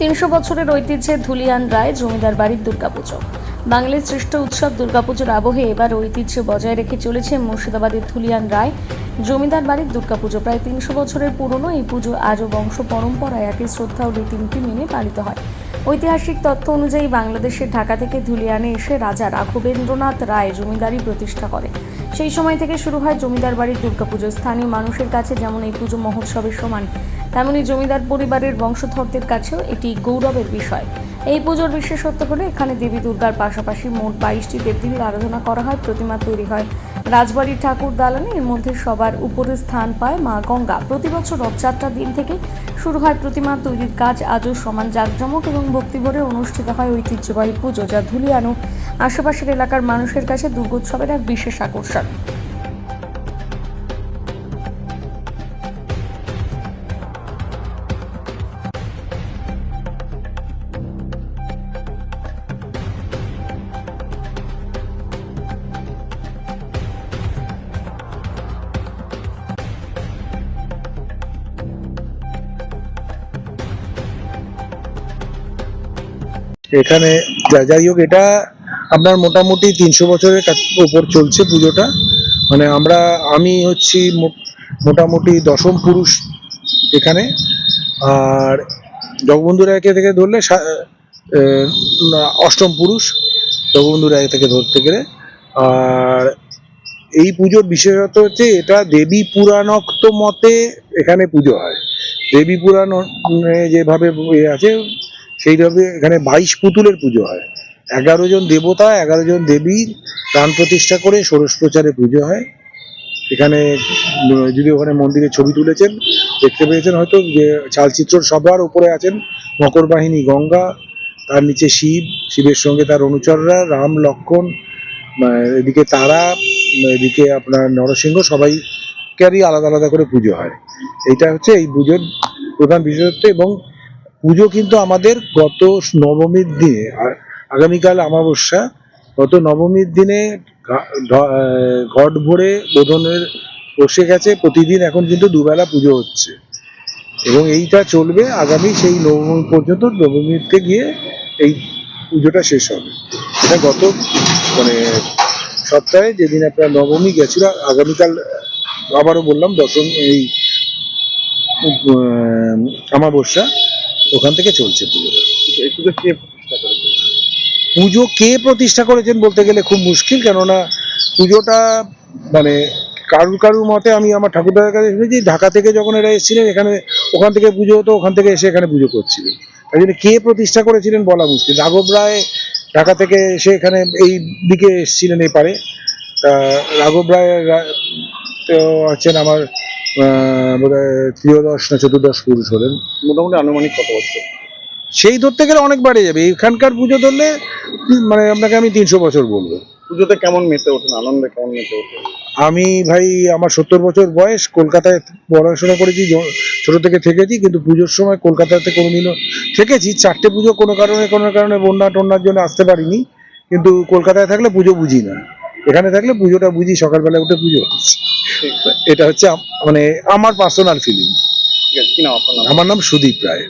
তিনশো বছরের ঐতিহ্যে ধুলিয়ান রায় জমিদার বাড়ির দুর্গাপুজো। বাঙালির শ্রেষ্ঠ উৎসব দুর্গাপুজোর আবহে এবার ঐতিহ্য বজায় রেখে চলেছে মুর্শিদাবাদের ধুলিয়ান রায় জমিদার বাড়ির দুর্গাপুজো। প্রায় তিনশো বছরের পুরনো এই পুজো আজও বংশ পরম্পরায় একই শ্রদ্ধা ও রীতিনীতি মেনে পালিত হয়। ঐতিহাসিক তথ্য অনুযায়ী বাংলাদেশের ঢাকা থেকে ধুলিয়ানে এসে রাজা রাঘবেন্দ্রনাথ রায় জমিদারি প্রতিষ্ঠা করে সেই সময় থেকে শুরু হয় জমিদার বাড়ির দুর্গাপুজো। স্থানীয় মানুষের কাছে যেমন এই পুজো মহোৎসবের সমান তেমনি জমিদার পরিবারের বংশধরদের কাছেও এটি গৌরবের বিষয়। এই পুজোর বিশেষত্ব হলো, এখানে দেবী দুর্গার পাশাপাশি মোট বাইশটি দেবদেবীর আরাধনা করা হয়, প্রতিমা তৈরি হয়। রাজবাড়ির ঠাকুর দালানে এর মধ্যে সবার উপরে স্থান পায় মা গঙ্গা। প্রতি বছর রথযাত্রার দিন থেকে শুরু হয় প্রতিমা তৈরির কাজ। আজও সমান জাঁকজমক এবং ভক্তিভরে অনুষ্ঠিত হয় ঐতিহ্যবাহী পুজো, যা ধুলিয়ানো আশেপাশের এলাকার মানুষের কাছে দুর্গোৎসবের এক বিশেষ আকর্ষণ। এখানে যা- যাই হোক, এটা আপনার মোটামুটি তিনশো বছরের উপর চলছে পুজোটা। মানে আমরা, আমি হচ্ছি মোটামুটি দশম পুরুষ এখানে। আর জগবন্ধু রায়কে থেকে ধরলে অষ্টম পুরুষ জগবন্ধু রায় থেকে ধরতে গেলে। আর এই পুজোর বিশেষত হচ্ছে এটা দেবী পুরাণোক্ত মতে এখানে পুজো হয়। দেবী পুরাণ যেভাবে আছে সেইভাবে এখানে বাইশ পুতুলের পুজো হয়। এগারো জন দেবতা, এগারো জন দেবীর প্রাণ প্রতিষ্ঠা করে ষোড়শ প্রচারে পুজো হয়। এখানে যদি ওখানে মন্দিরে ছবি তুলেছেন, দেখতে পেয়েছেন হয়তো যে চালচিত্র সবার উপরে আছেন মকর বাহিনী গঙ্গা, তার নিচে শিব, শিবের সঙ্গে তার অনুচররা, রাম, লক্ষণ এদিকে তারা এদিকে আপনার নরসিংহ, সবাইকারই আলাদা আলাদা করে পুজো হয়। এইটা হচ্ছে এই পুজোর প্রধান বিশেষত্ব এবং পুজো কিন্তু আমাদের গত নবমীর দিনে আগামীকাল অমাবস্যা গত নবমীর দিনে ঘট ভরে বোধনের বসে গেছে প্রতিদিন এখন কিন্তু দুবেলা পুজো হচ্ছে। এবং এইটা চলবে আগামী সেই নবমী পর্যন্ত নবমীতে গিয়ে এই পুজোটা শেষ হবে। এটা গত মানে সপ্তাহে যেদিন আপনার নবমী গেছিল আগামীকাল আবারও বললাম দশম এই উম, অমাবস্যা ওখান থেকে চলছে পুজোটা পুজো কে প্রতিষ্ঠা পুজো কে প্রতিষ্ঠা করেছেন বলতে গেলে খুব মুশকিল কেননা পুজোটা মানে কারুর কারুর মতে আমি আমার ঠাকুরদার কাছে শুনেছি ঢাকা থেকে যখন এরা এসেছিলেন এখানে ওখান থেকে পুজো হতো ওখান থেকে এসে এখানে পুজো করছিলেন। তাই জন্য কে প্রতিষ্ঠা করেছিলেন বলা মুশকিল। রাঘব রায় ঢাকা থেকে এসে এখানে এই দিকে এসেছিলেন এই পারে তা রাঘব রায় তো আছেন আমার বোধহয় ত্রিয়োদশ না চতুর্দশ পুরুষ হলেন। মোটামুটি আনুমানিক কত বছর? সেই ধরতে গেলে অনেক বাড়ে যাবে। এখানকার পুজো ধরলে মানে আপনাকে আমি তিনশো বছর বলব। পুজোতে কেমন মেতে ওঠেন? আনন্দে কেমন মেতে ওঠেন? আমি ভাই আমার সত্তর বছর বয়স কলকাতায় পড়াশোনা করেছি ছোট থেকে থেকেছি কিন্তু পুজোর সময় কলকাতাতে কোনোদিনও থেকেছি। চারটে পুজো কোনো কারণে কোনো কারণে বন্যা টন্যার জন্য আসতে পারিনি কিন্তু কলকাতায় থাকলে পুজো বুঝি না। এখানে থাকলে পুজোটা বুঝি সকালবেলা উঠে পুজো। এটা হচ্ছে মানে আমার পার্সোনাল ফিলিং আমার নাম সুদীপ রায়।